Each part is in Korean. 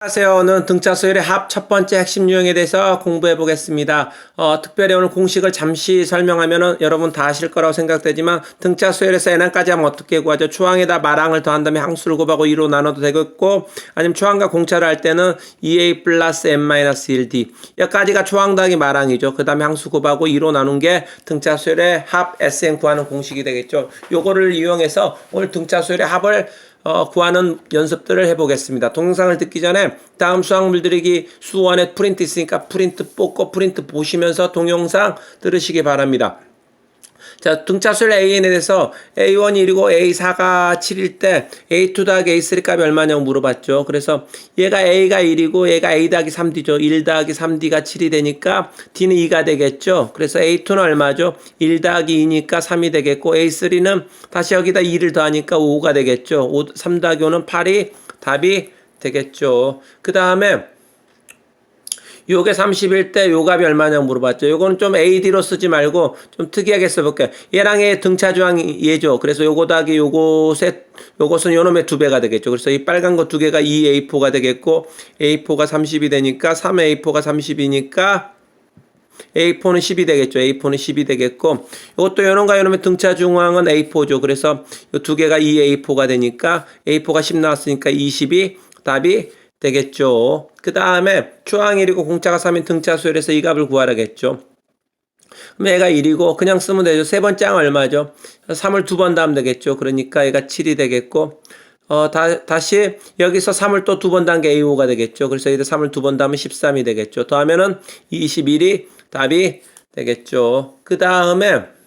안녕하세요. 오늘 등차 수열의 합 첫 번째 핵심 유형에 대해서 공부해 보겠습니다. 어, 특별히 오늘 공식을 잠시 설명하면은 여러분 다 아실 거라고 생각되지만 등차 수열에서 n항까지 하면 어떻게 구하죠? 초항에다 마랑을 더한 다음에 항수를 곱하고 2로 나눠도 되겠고 아니면 초항과 공차를 할 때는 2a 플러스 n-1d 여기까지가 초항 더하기 마랑이죠. 그 다음에 항수 곱하고 2로 나눈 게 등차 수열의 합 SN 구하는 공식이 되겠죠. 요거를 이용해서 오늘 등차 수열의 합을 어, 구하는 연습들을 해보겠습니다. 동영상을 듣기 전에 다음 수학 물 들이기 수원에 프린트 있으니까 프린트 뽑고 프린트 보시면서 동영상 들으시기 바랍니다. 자, 등차수열 AN에 대해서 A1이 1이고 A4가 7일 때 A2 더하기 A3 값이 얼마냐고 물어봤죠. 그래서 얘가 A가 1이고 얘가 A 더하기 3D죠. 1 더하기 3D가 7이 되니까 D는 2가 되겠죠. 그래서 A2는 얼마죠? 1 더하기 2니까 3이 되겠고 A3는 다시 여기다 2를 더하니까 5가 되겠죠. 5, 3 더하기 5는 8이 답이 되겠죠. 그 다음에 요게 30일 때요 값이 얼마냐고 물어봤죠. 요거는 좀 AD로 쓰지 말고 좀 특이하게 써볼게요. 얘랑 얘 등차 조항이 얘죠. 그래서 요거 더하기 요것의 요것은 요놈의 두 배가 되겠죠. 그래서 이 빨간 거 두 개가 2A4가 되겠고 A4가 30이 되니까 3A4가 30이니까 A4는 10이 되겠죠. A4는 10이 되겠고 이것도 요놈과 요놈의 등차 중앙은 A4죠. 그래서 요두 개가 2A4가 되니까 A4가 10 나왔으니까 20이 답이 되겠죠. 그 다음에 초항1이고 공차가 3인 등차 수열에서 이 값을 구하라겠죠. 그럼 얘가 1이고 그냥 쓰면 되죠. 세 번째 항 얼마죠? 3을 두번 더하면 되겠죠. 그러니까 얘가 7이 되겠고 어, 다, 다시 여기서 3을 또 두번 더한 게 A5가 되겠죠. 그래서 여기다 3을 두번 더하면 13이 되겠죠. 더하면은 21이 답이 되겠죠. 그 다음에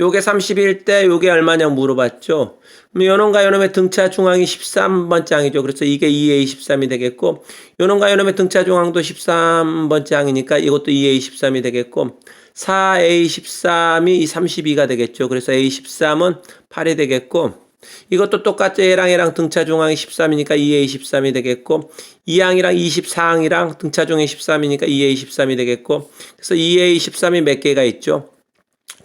요게 30일 때 요게 얼마냐고 물어봤죠. 요놈과 요놈의 등차 중앙이 13번째 항이죠. 그래서 이게 2A13이 되겠고 요놈과 요놈의 등차 중앙도 13번째 항이니까 이것도 2A13이 되겠고 4A13이 32가 되겠죠. 그래서 A13은 8이 되겠고 이것도 똑같죠. 얘랑 얘랑 등차 중앙이 13이니까 2A13이 되겠고 2항이랑 24항이랑 등차 중에 13이니까 2A13이 되겠고 그래서 2A13이 몇 개가 있죠.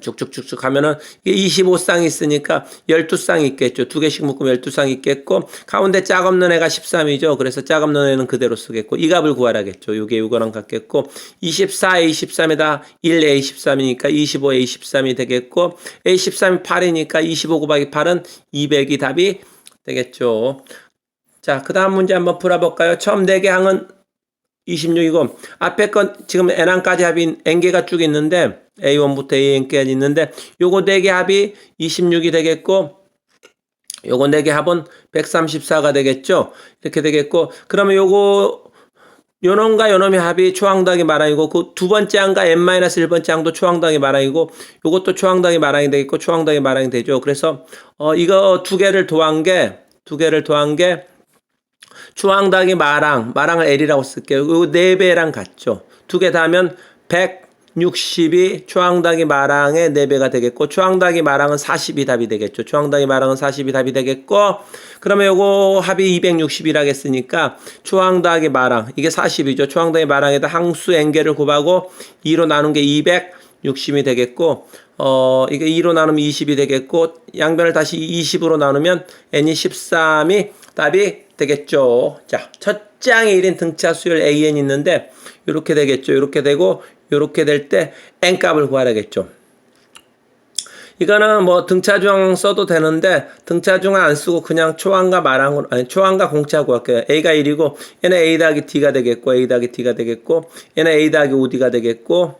쭉쭉쭉쭉 하면은 이게 25쌍이 있으니까 12쌍이 있겠죠. 두 개씩 묶으면 12쌍이 있겠고 가운데 짝 없는 애가 13이죠. 그래서 짝 없는 애는 그대로 쓰겠고 이 값을 구하라겠죠. 요게 요거랑 같겠고 24A 13에다 1A 13이니까 25A 13이 되겠고 A 13이 8이니까 25 곱하기 8은 200이 답이 되겠죠. 자, 그 다음 문제 한번 풀어 볼까요? 처음 4개 항은 26이고 앞에 건 지금 n항까지 합이 n개가 쭉 있는데 a1부터 an까지 있는데 요거 4개 합이 26이 되겠고 요거 4개 합은 134가 되겠죠 이렇게 되겠고 그러면 요거 요놈과 요놈의 합이 초항당이 마랑이고 그 두 번째 항과 n-1번째 항도 초항당이 마랑이고 요것도 초항당이 마랑이 되겠고 초항당이 마랑이 되죠 그래서 어 이거 두 개를 더한 게 두 개를 더한 게 주황당이 마랑, 마랑을 L이라고 쓸게요. 이거 4배랑 같죠. 두 개 다 하면 160이 초항당이 마랑의 4배가 되겠고, 초항당이 마랑은 40이 답이 되겠죠. 초항당이 마랑은 40이 답이 되겠고, 그러면 요거 합이 260이라겠으니까, 초항당이 마랑, 이게 40이죠. 초항당이 마랑에다 항수 n개를 곱하고 2로 나눈 게 260이 되겠고, 어, 이게 2로 나누면 20이 되겠고, 양변을 다시 20으로 나누면 n이 13이 답이 되겠죠. 자, 첫 장의 1인 등차 수열 AN 있는데 이렇게 되겠죠. 이렇게 되고 이렇게 될 때 n 값을 구하라겠죠. 이거는 뭐 등차 중앙 써도 되는데 등차 중앙 안 쓰고 그냥 초항과 마랑으로 아니 초항과 공차 구할게요. A가 1이고 얘는 A 더하기 D가 되겠고 A 더하기 D가 되겠고 얘는 A 더하기 5D가 되겠고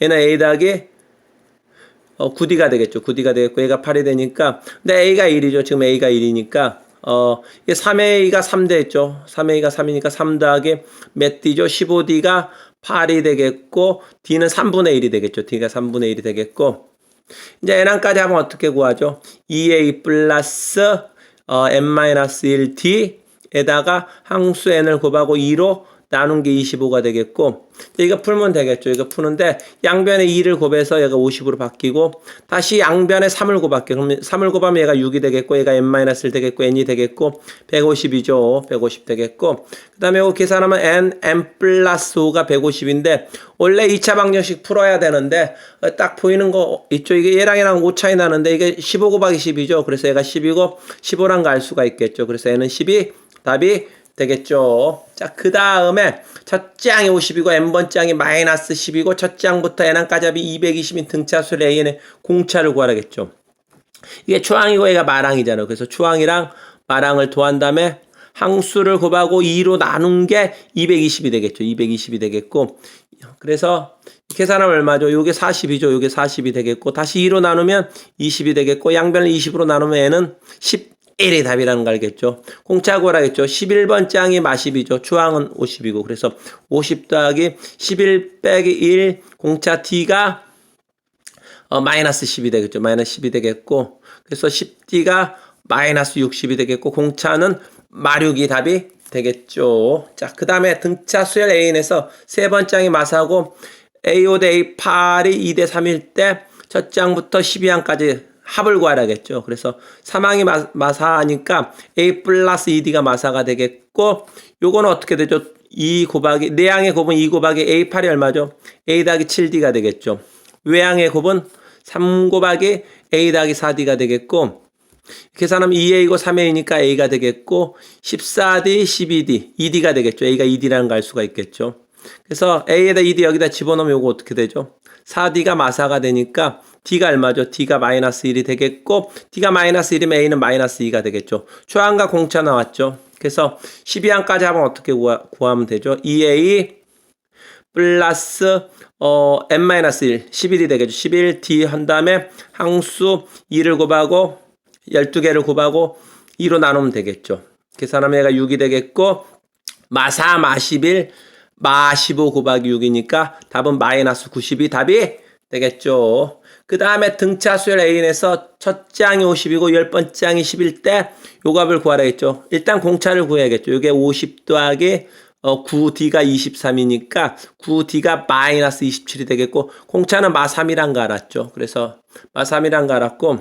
얘는 A 더하기 어, 9D가 되겠죠. 9D가 되겠고 얘가 8이 되니까 근데 A가 1이죠. 지금 A가 1이니까 어, 이게 3A가 3대 했죠. 3A가 3이니까 3 더하기 몇 D죠? 15D가 8이 되겠고, D는 3분의 1이 되겠죠. D가 3분의 1이 되겠고, 이제 N항까지 하면 어떻게 구하죠? 2A 플러스 어, N-1D에다가 항수 N을 곱하고 2로 나눈 게 25가 되겠고 이거 풀면 되겠죠. 이거 푸는데 양변에 2를 곱해서 얘가 50으로 바뀌고 다시 양변에 3을 곱할게요. 그럼 3을 곱하면 얘가 6이 되겠고 얘가 n-1 되겠고 n이 되겠고 150이죠. 150 되겠고 그 다음에 이거 계산하면 n, n 플러스 5가 150인데 원래 2차 방정식 풀어야 되는데 딱 보이는 거 있죠. 이게 얘랑 얘랑 5 차이 나는데 이게 15 곱하기 10이죠. 그래서 얘가 10이고 15란 거알 수가 있겠죠. 그래서 n은 10이 답이 되겠죠. 자, 그 다음에 첫 장이 50이고 n번 장이 마이너스 10이고 첫 장부터 n항까지 합이 220인 등차수를 a의 공차를 구하라겠죠. 이게 초항이고 얘가 마랑이잖아요. 그래서 초항이랑 마랑을 도한 다음에 항수를 곱하고 2로 나눈 게 220이 되겠죠. 220이 되겠고 그래서 계산하면 얼마죠? 요게 40이죠. 요게 40이 되겠고 다시 2로 나누면 20이 되겠고 양변을 20으로 나누면 n은 10 1이 답이라는 걸 알겠죠? 공짜고라겠죠? 11번 짱이 마십이죠. 추항은 50이고. 그래서 50 더하기 11 빼기 1 공짜 D가 어, 마이너스 10이 되겠죠. 마이너스 10이 되겠고. 그래서 10D가 마이너스 60이 되겠고. 공차는 마륙이 답이 되겠죠. 자, 그 다음에 등차 수열 A에서 세 번짱이 마사고 A5 대 A8이 2대 3일 때 첫 장부터 12항까지 합을 구하라겠죠. 그래서 3항이 마, 마사하니까 A 플러스 2D가 마사가 되겠고 요거는 어떻게 되죠? 2 곱하기 4항의 곱은 2 곱하기 A8이 얼마죠? A 더하기 7D가 되겠죠. 외항의 곱은 3 곱하기 A 더하기 4D가 되겠고 계산하면 2A고 3A니까 A가 되겠고 14D, 12D, 2D가 되겠죠. A가 2D라는 걸 알 수가 있겠죠. 그래서 A에다 2D 여기다 집어넣으면 이거 어떻게 되죠? 4D가 마사가 되니까 D가 얼마죠? D가 마이너스 1이 되겠고 D가 마이너스 1이면 A는 마이너스 2가 되겠죠. 초항과 공차 나왔죠. 그래서 12항까지 하면 어떻게 구하, 구하 면 되죠? 2A 플러스 어, n-1 11이 되겠죠. 11d 한 다음에 항수 2를 곱하고 12개를 곱하고 2로 나누면 되겠죠. 계산하면 얘가 6이 되겠고 마4 마11 마15 곱하기 6이니까 답은 마이너스 90이 답이 되겠죠. 그 다음에 등차 수열 A인에서 첫 장이 50이고 열 번째 장이 10일 때 요 값을 구하라겠죠. 일단 공차를 구해야겠죠. 이게 50 더하기 어, 9D가 23이니까 9D가 마이너스 27이 되겠고 공차는 마3이란 거 알았죠. 그래서 마3이란 거 알았고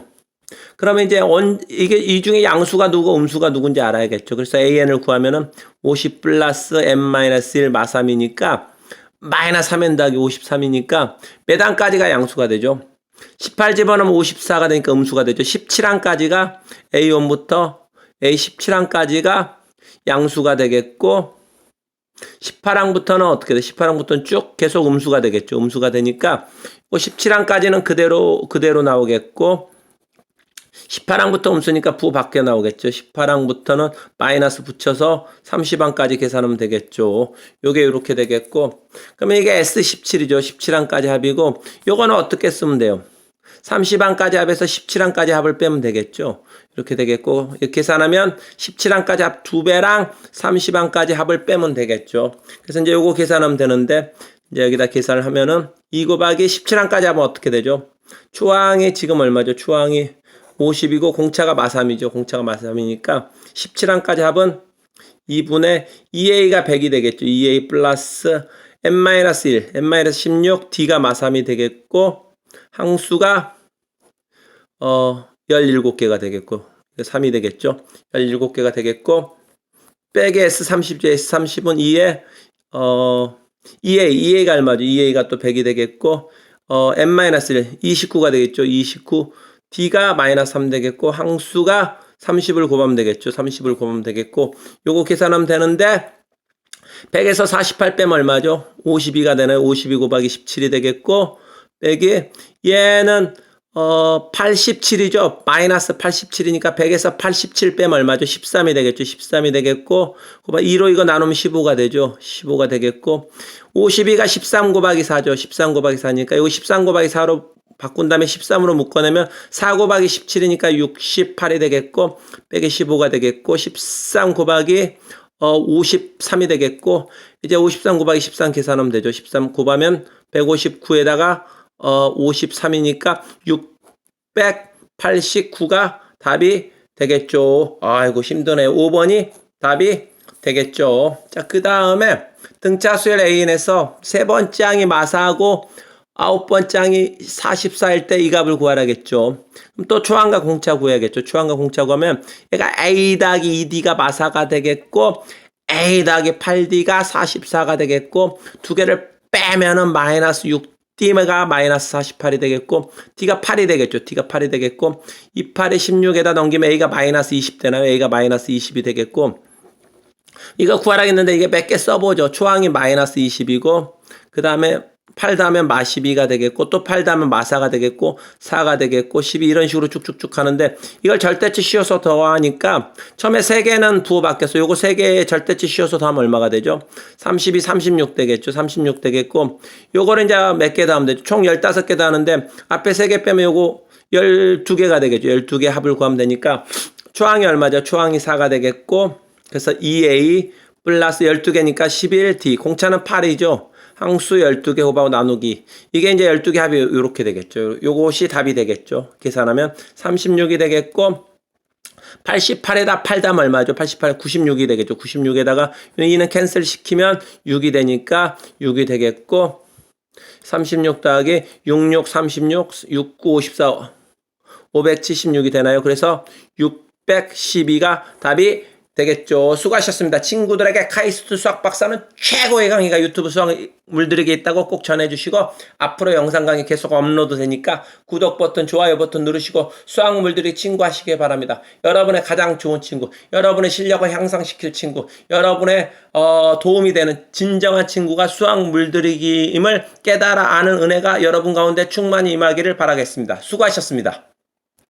그러면 이제 원, 이게 이 중에 양수가 누구, 음수가 누군지 알아야겠죠. 그래서 AN을 구하면은 50 플러스 N-1 마3이니까 마이너스 3N 더하기 53이니까 몇 항까지가 양수가 되죠. 18 집어넣으면 54가 되니까 음수가 되죠. 17항까지가 A1부터 A17항까지가 양수가 되겠고 18항부터는 어떻게 돼? 18항부터는 쭉 계속 음수가 되겠죠. 음수가 되니까 17항까지는 그대로 그대로 나오겠고 18항부터 음수니까 부 밖에 나오겠죠. 18항부터는 마이너스 붙여서 30항까지 계산하면 되겠죠. 요게 이렇게 되겠고 그러면 이게 S17이죠. 17항까지 합이고 요거는 어떻게 쓰면 돼요? 30항까지 합에서 17항까지 합을 빼면 되겠죠. 이렇게 되겠고 이렇게 계산하면 17항까지 합 2배랑 30항까지 합을 빼면 되겠죠. 그래서 이제 요거 계산하면 되는데 이제 여기다 계산을 하면은 2 곱하기 17항까지 하면 어떻게 되죠? 추항이 지금 얼마죠? 추항이 50이고 공차가 마3이죠. 공차가 마3이니까 17항까지 합은 2분의 2a가 100이 되겠죠. 2a 플러스 n-1, n-16, d가 마3이 되겠고 항수가 어 17개가 되겠고 3이 되겠죠. 17개가 되겠고 빼기 S30죠. S30은 2에 어 2a, 2a가 얼마죠? 2a가 또 100이 되겠고 어 n-1 29가 되겠죠. 29 d가 마이너스 3 되겠고 항수가 30을 곱하면 되겠죠. 30을 곱하면 되겠고 요거 계산하면 되는데 100에서 48 빼면 얼마죠? 52가 되나요? 52 곱하기 17이 되겠고 빼기 얘는 어 87이죠. 마이너스 87이니까 100에서 87 빼면 얼마죠? 13이 되겠죠. 13이 되겠고 2로 이거 나누면 15가 되죠. 15가 되겠고 52가 13 곱하기 4죠. 13 곱하기 4니까 이거 13 곱하기 4로 바꾼 다음에 13으로 묶어내면 4 곱하기 17이니까 68이 되겠고 빼기 15가 되겠고 13 곱하기 어 53이 되겠고 이제 53 곱하기 13 계산하면 되죠. 13 곱하면 159에다가 어 53이니까 689가 답이 되겠죠. 아이고 힘드네요. 5번이 답이 되겠죠. 자, 그 다음에 등차 수열 A인에서 세 번째 항이 마사하고 아홉 번째 항이 44일 때 이 값을 구하라겠죠. 그럼 또 초항과 공차 구해야겠죠. 초항과 공차 구하면 얘가 A 더하기 2D가 마사가 되겠고 A 더하기 8D가 44가 되겠고 두 개를 빼면은 마이너스 6D가 마이너스 48이 되겠고 D가 8이 되겠죠. D가 8이 되겠고 이 8에 16에다 넘기면 A가 마이너스 20 되나요? A가 마이너스 20이 되겠고 이거 구하라겠는데 이게 몇 개 써보죠. 초항이 마이너스 20이고 그 다음에 8다면 마 12가 되겠고 또 8다면 마 4가 되겠고 4가 되겠고 12 이런 식으로 쭉쭉쭉 하는데 이걸 절대치 씌워서 더하니까 처음에 3개는 부호 바뀌었어. 요거 3개 절대치 씌워서 더하면 얼마가 되죠? 32, 36 되겠죠. 36 되겠고 요거를 이제 몇 개 더하면 되죠. 총 15개 더하는데 앞에 3개 빼면 요거 12개가 되겠죠. 12개 합을 구하면 되니까 초항이 얼마죠? 초항이 4가 되겠고 그래서 2a 플러스 12개니까 11d 공차는 8이죠. 항수 12개 호하고 나누기. 이게 이제 12개 합이 이렇게 되겠죠. 요것이 답이 되겠죠. 계산하면 36이 되겠고 88에다 8담 얼마죠? 88에 96이 되겠죠. 96에다가 이는 캔슬 시키면 6이 되니까 6이 되겠고 36 더하기 66, 36, 69, 54, 576이 되나요? 그래서 612가 답이 되겠죠. 수고하셨습니다. 친구들에게 카이스트 수학 박사는 최고의 강의가 유튜브 수학 물들에게 있다고 꼭 전해주시고 앞으로 영상 강의 계속 업로드 되니까 구독 버튼, 좋아요 버튼 누르시고 수학 물들이 친구 하시길 바랍니다. 여러분의 가장 좋은 친구, 여러분의 실력을 향상시킬 친구, 여러분의 어, 도움이 되는 진정한 친구가 수학 물들이기임을 깨달아 아는 은혜가 여러분 가운데 충만히 임하기를 바라겠습니다. 수고하셨습니다.